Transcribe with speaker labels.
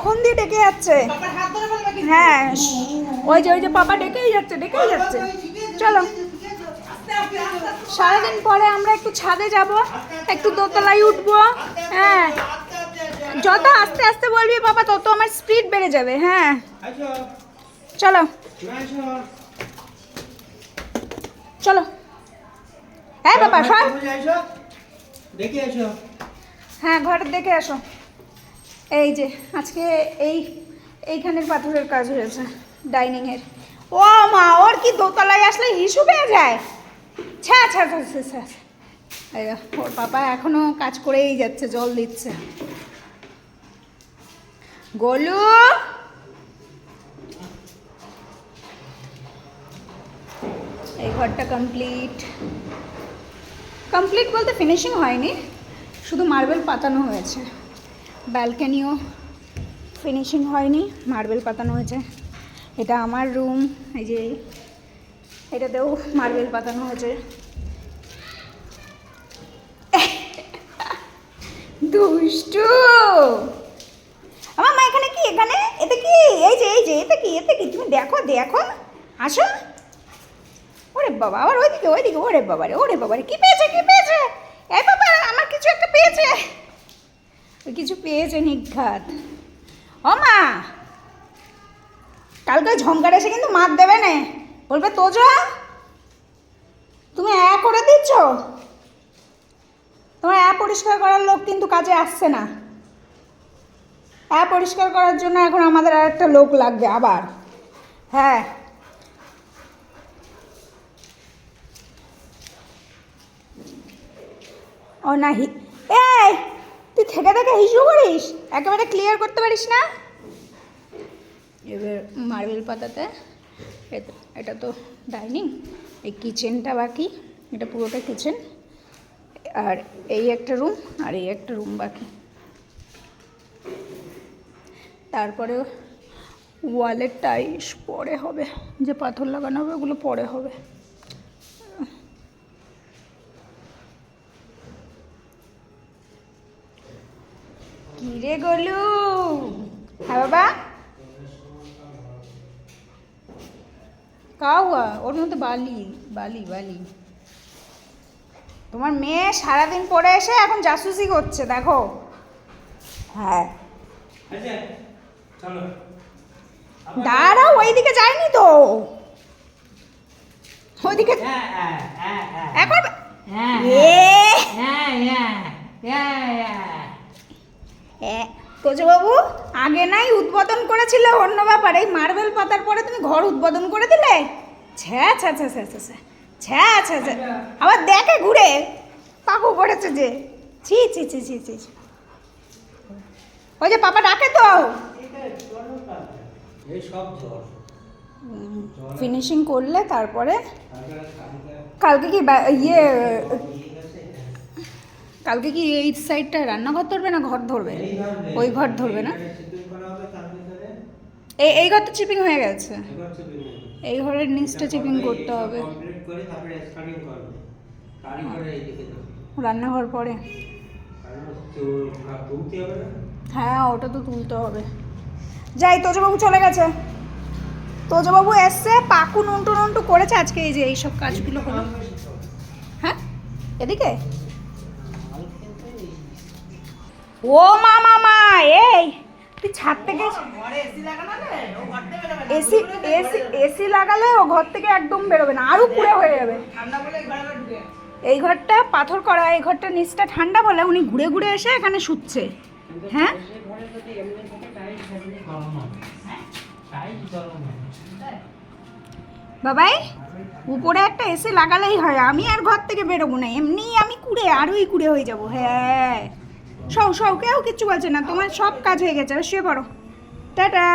Speaker 1: কখন দিয়ে ডেকে যাচ্ছে। হ্যাঁ ওই যে ওই যে পাপা ডেকেই যাচ্ছে ডেকেই যাচ্ছে। চলো। সারাদিন পরে আমরা একটু ছাদে যাব একটু দোতলায় উঠবো হ্যাঁ। যত আস্তে আস্তে বলবি বাবা তত আমার স্পিড বেড়ে যাবে হ্যাঁ। চলো। চলো। হ্যাঁ বাবা সব
Speaker 2: দেখে এসো।
Speaker 1: হ্যাঁ ঘরে দেখে আসো এই যে আজকে এই এইখানের পাথরের কাজ হয়েছে ডাইনিংয়ের। ও মা ওর কি দোতলায় আসলে হিসু পেয়ে যায়? ছ্যা ছ্যা ছ্যা ছ্যা, ওর পাপা এখনও কাজ করেই যাচ্ছে জল দিচ্ছে। গোলু! এই ঘরটা কমপ্লিট কমপ্লিট বলতে ফিনিশিং হয়নি শুধু মার্বেল পাতানো হয়েছে। ব্যালকানিও ফিনিশিং হয়নি, মার্বেল পাতানো হয়েছে। এটা আমার রুম, এই যে এটাতেও মার্বেল পাতানো হয়েছে। দুষ্টু! আমার মা, এখানে কি? এখানে? এতে কি? এই যে এই যে, এতে কি? এতে কি? তুমি দেখো দেখো। আসো। ওরে বাবা, আবার ওইদিকে ওইদিকে, ওরে বাবারে ওরে বাবারে, কি পেয়েছে কি পেয়েছে এই বাবা আমার কিছু একটা পেয়েছে ওই কিছু পেয়েছে নিঘাত। ও মা! কালকে ঝঙ্কার এসে কিন্তু মার দেবে না। বলবে তো তোজো, তুমি অ্যা করে দিচ্ছ? তোমার অ্যা পরিষ্কার করার লোক কিন্তু কাজে আসছে না। অ্যা পরিষ্কার করার জন্য এখন আমাদের আর একটা লোক লাগবে আবার। হ্যাঁ। ও না থেকে থেকে হিসু করিস? একেবারে ক্লিয়ার করতে পারিস না? এবার মার্বেল পাতাতে এটা তো ডাইনিং এই কিচেনটা বাকি, এটা পুরোটা কিচেন আর এই একটা রুম আর এই একটা রুম বাকি। তারপরে ওয়ালের টাইস পরে হবে, যে পাথর লাগানো হবে ওগুলো পরে হবে। কিরে গলু? হ্যাঁ বাবা? কাউয়া ওর মধ্যে বালি বালি বালি। তোমার মেয়ে সারাদিন পরে এসে এখন জাসুসি করছে দেখো। হ্যাঁ। দাঁড়াও ওইদিকে যায়নি তো। ওইদিকে
Speaker 2: হ্যাঁ হ্যাঁ হ্যাঁ হ্যাঁ। হ্যাঁ
Speaker 1: এ
Speaker 2: হ্যাঁ।
Speaker 1: বাবু আগে নাই উদ্বোধন করেছিল অন্য ব্যাপার এই মার্বেল পাতার পরে তুমি ঘর উদ্বোধন করে দিলে? ছ্যা ছ্যা ছ্যা ছ্যা ছ্যা ছ্যা ছ্যা ছ্যা ছ্যা আবার দেখে ঘুরে পাকু করেছে যে। ছি ছি ছি ছি ছি ছি। ওই যে পাপা ডাকে তো।
Speaker 2: এই সব জ্বর।
Speaker 1: ফিনিশিং করলে তারপরে
Speaker 2: কালকে
Speaker 1: কি ইয়ে কালকে কি এই সাইডটা রান্নাঘর ধরবে না ঘর ধরবে? ওই ঘর ধরবে না? এই এই ঘর তো চিপিং হয়ে গেছে। এই ঘরের নিচটা চিপিং করতে হবে।
Speaker 2: যাবে।
Speaker 1: রান্নাঘর পরে। হ্যাঁ ওটা তো তুলতে হবে। যাই তোজবাবু চলে গেছে। তোজবাবু এসছে পাকু নুন্টু নুন্টু করেছে আজকে এই যে এইসব কাজগুলো হলো হ্যাঁ? এদিকে? ও মা মামা এই তুই ছাদ থেকে
Speaker 3: এসি।
Speaker 1: এসি এসি লাগালে ও ঘর থেকে একদম বেরোবে না আরও পুড়ে হয়ে যাবে। এই ঘরটা পাথর করা এই ঘরটা নিচটা ঠান্ডা বলে উনি ঘুরে ঘুরে এসে এখানে শুচ্ছে। হ্যাঁ? বাবাই উপরে একটা এসি লাগালেই হয় আমি আর ঘর থেকে বেরোবো না এমনি আমি কুড়ে আরোই কুড়ে হয়ে যাব হ্যাঁ। সৌ সৌ কেউ কিচ্ছু বলছে না। তোমার সব কাজ হয়ে গেছে শুয়ে পড়ো। টাটা।